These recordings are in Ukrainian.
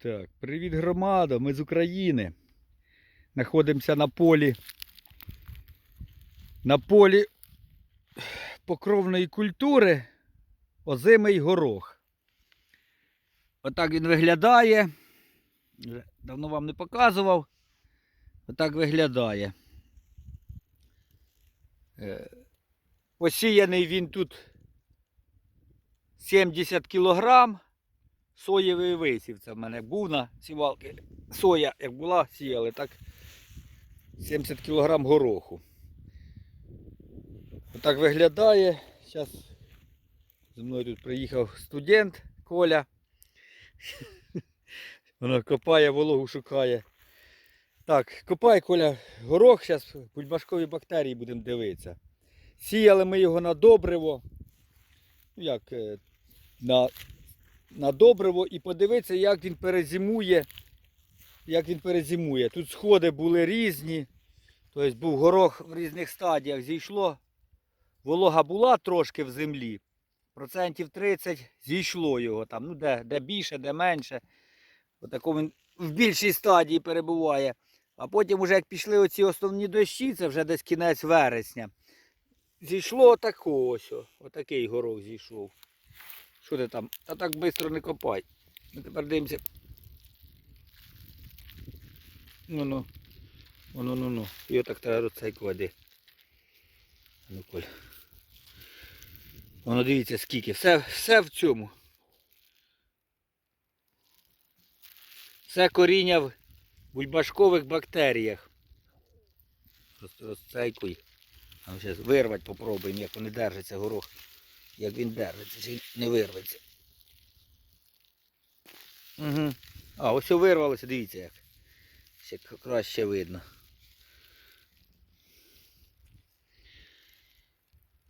Так, привіт, громада! Ми з України. Знаходимося на полі. На полі покровної культури озимий горох. Отак він виглядає. Давно вам не показував. Отак виглядає. Е, Посіяний він тут 70 кілограм соєвий висів. Це в мене був на сівалки. Соя, як була, сіяли, так 70 кг гороху. Отак виглядає. Зараз зі мною тут приїхав студент Коля. Вона копає, вологу шукає. Так, копай Коля горох, зараз бульбашкові бактерії будемо дивитися. Сіяли ми його на добриво. Ну як, е, на на добриво і подивитися, як він перезимує. Як він перезимує. Тут сходи були різні. Тобто був горох в різних стадіях. Зійшло. Волога була трошки в землі. Процентів 30 зійшло його там. Ну, де, де більше, де менше. Отако він в більшій стадії перебуває. А потім, уже як пішли оці основні дощі, це вже десь кінець вересня. Зійшло отако ось. Отакий горох зійшов. Що ти там? Та так швидко не копай. Ми тепер дивимося. Ну ну. Ну ну ну ну. Його так треба роцейку води. Ну коль. Воно дивіться скільки. Все, все в цьому. Все коріння в бульбашкових бактеріях. Розцейкуй. Зараз вирвати попробуємо, як вони держаться горох як він держиться, чи не вирветься. Угу. А, ось вирвалося, дивіться як. Ще краще видно.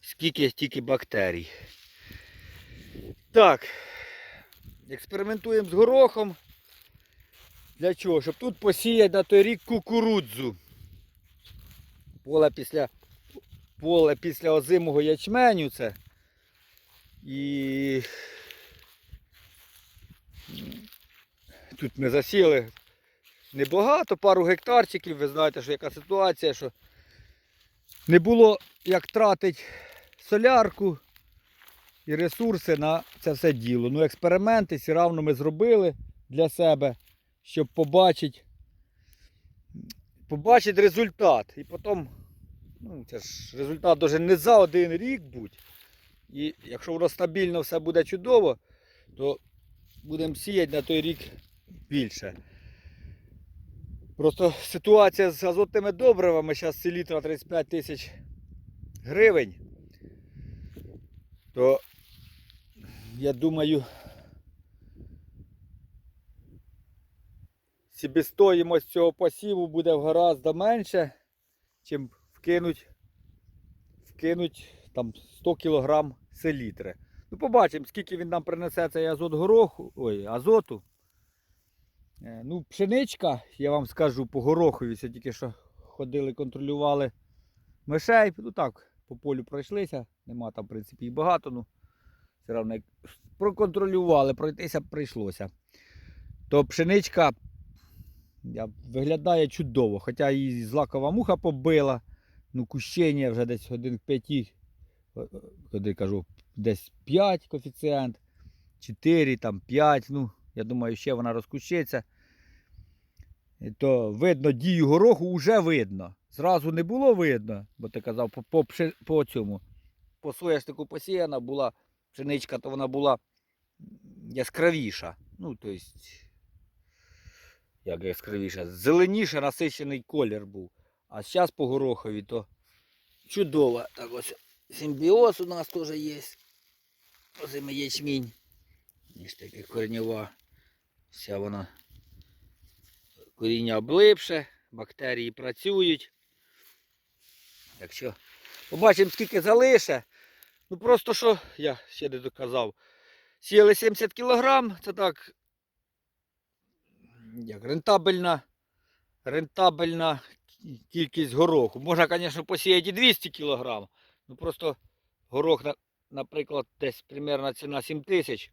Скільки стільки бактерій. Так. Експериментуємо з горохом. Для чого? Щоб тут посіяти на той рік кукурудзу. Поле після, поле після озимого ячменю це. І тут ми засіяли небагато, пару гектарчиків. Ви знаєте, що яка ситуація, що не було як тратити солярку і ресурси на це все діло. Ну, експерименти все равно ми зробили для себе, щоб побачити, побачити результат. І потім, ну, це ж результат дуже не за один рік будь. І якщо воно стабільно все буде чудово, то будемо сіяти на той рік більше. Просто ситуація з азотними добривами, зараз селітра 35 тисяч гривень, то я думаю, себестоїмость цього посіву буде в гораздо менше, чим вкинуть, вкинуть там 100 кг селітри. Ну, побачимо, скільки він нам принесе цей азот гороху, ой, азоту. Е, Ну, пшеничка, я вам скажу, по горохові, це тільки що ходили, контролювали мишей. Ну так, по полю пройшлися, нема там, в принципі, і багато, ну все одно проконтролювали, пройтися прийшлося. То пшеничка я, виглядає чудово, хоча її злакова муха побила, ну кущення вже десь один к п'яті коли кажу, десь 5 коефіцієнт, 4, там 5, ну, я думаю, ще вона розкущиться. То видно дію гороху вже видно. Зразу не було видно, бо ти казав, по, по, по цьому. По соняшнику посіяна була пшеничка, то вона була яскравіша. Ну, тобто, як яскравіша, зеленіше насичений колір був. А зараз по горохові то чудово. Так ось симбіоз у нас теж є. Озимий ячмінь. Ніж таки коренева. Вся вона коріння облипше, бактерії працюють. Так що побачимо, скільки залише. Ну просто що, я ще не доказав. Сіяли 70 кг, це так як рентабельна, рентабельна кількість гороху. Можна, звісно, посіяти і 200 кг. Ну просто горох, наприклад, десь примерно ціна 7 тисяч.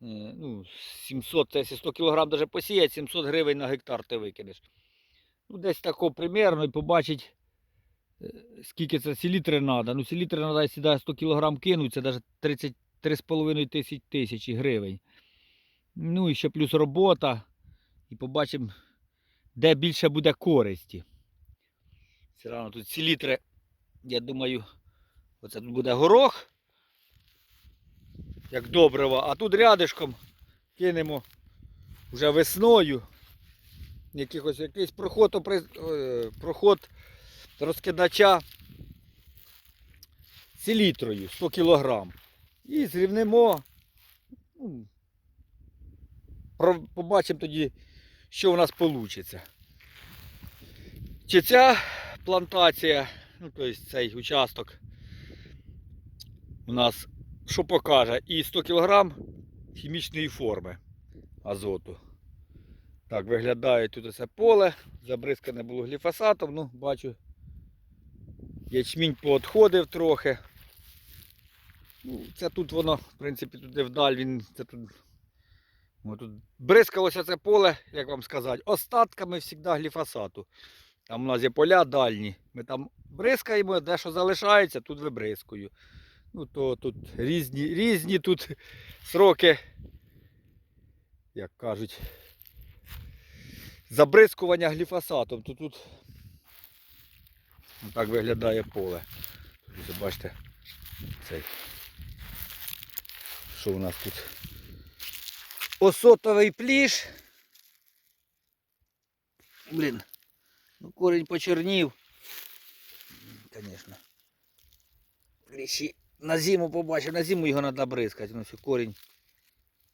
ну, 700, це якщо 100 кг даже посіять, 700 гривень на гектар ти викинеш. Ну, десь тако примерно і побачить, е, скільки це селітри треба. Ну, селітри треба, якщо 100 кг кинуть, це навіть 33,5 тисяч тисячі гривень. Ну і ще плюс робота. І побачимо, де більше буде користі. Все одно тут селітри, я думаю, оце тут буде горох, як добриво, а тут рядишком кинемо вже весною. Якихось якийсь проход, е, проход розкидача селітрою 100 кг. І зрівнемо. ну, Побачимо тоді, що у нас вийде. Чи ця плантація, ну тобто цей участок у нас що покаже? І 100 кг хімічної форми азоту. Так, виглядає тут це поле, забризкане було гліфосатом, ну, бачу, ячмінь поотходив трохи. Ну, це тут воно, в принципі, туди вдаль, він це тут. Тут бризкалося це поле, як вам сказати, остатками завжди гліфосату. Там у нас є поля дальні. Ми там бризкаємо, де що залишається, тут вибризкую. Ну, то тут різні, різні тут сроки, як кажуть, забризкування гліфосатом. То тут так виглядає поле. Тут, бачите, цей. Що у нас тут? Осотовий пліш. Блін. Ну, корінь почернів. Звісно. Кліщі на зиму побачив, на зиму його треба бризкати. Ну, корінь.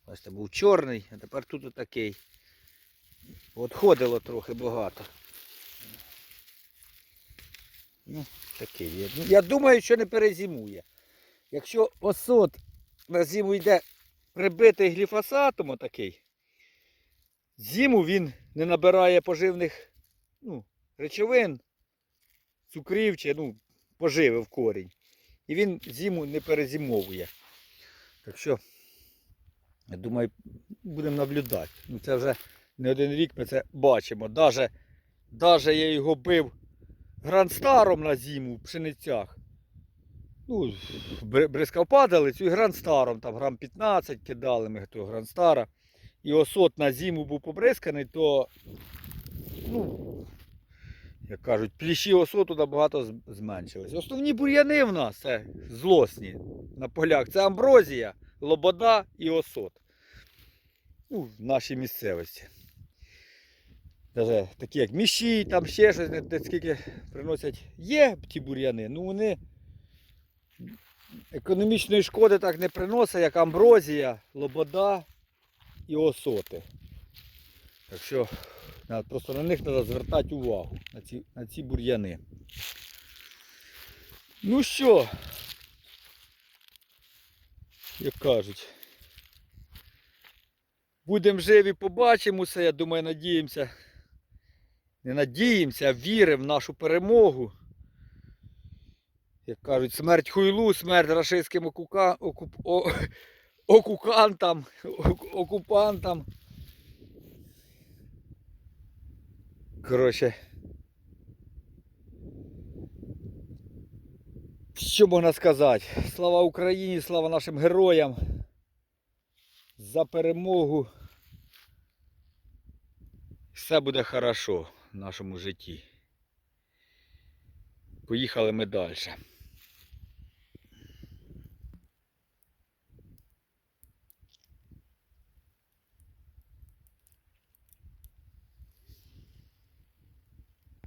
Бачите, був чорний, а тепер тут отакий. Отходило трохи багато. Ну, такий є. Ну, я думаю, що не перезимує. Якщо осот на зиму йде прибитий гліфосатом отакий, зиму він не набирає поживних ну, речовин, цукрів чи ну, поживи в корінь. І він зиму не перезимовує. Так що, я думаю, будемо наблюдати. Ну, це вже не один рік ми це бачимо. Даже, даже я його бив грандстаром на зиму в пшеницях. Ну, бри- бризкав падалицю і грандстаром, там грам 15 кидали ми того грандстара. І осот на зиму був побризканий, то, ну, як кажуть, пліші осоту набагато з- зменшились. Основні бур'яни в нас це злосні на полях. Це амброзія, лобода і осот. Ну, в нашій місцевості. Даже такі як міші, там ще щось, не скільки приносять. Є ті бур'яни, ну вони економічної шкоди так не приносять, як амброзія, лобода і осоти. Так що просто на них треба звертати увагу, на ці, на ці бур'яни. Ну що, як кажуть, будемо живі, побачимо все, я думаю, надіємося. Не надіємося, а віримо в нашу перемогу. Як кажуть, смерть хуйлу, смерть рашистським окука... окукантам, окупантам. Коротше. Що можна сказати? Слава Україні, слава нашим героям. За перемогу. Все буде хорошо в нашому житті. Поїхали ми далі.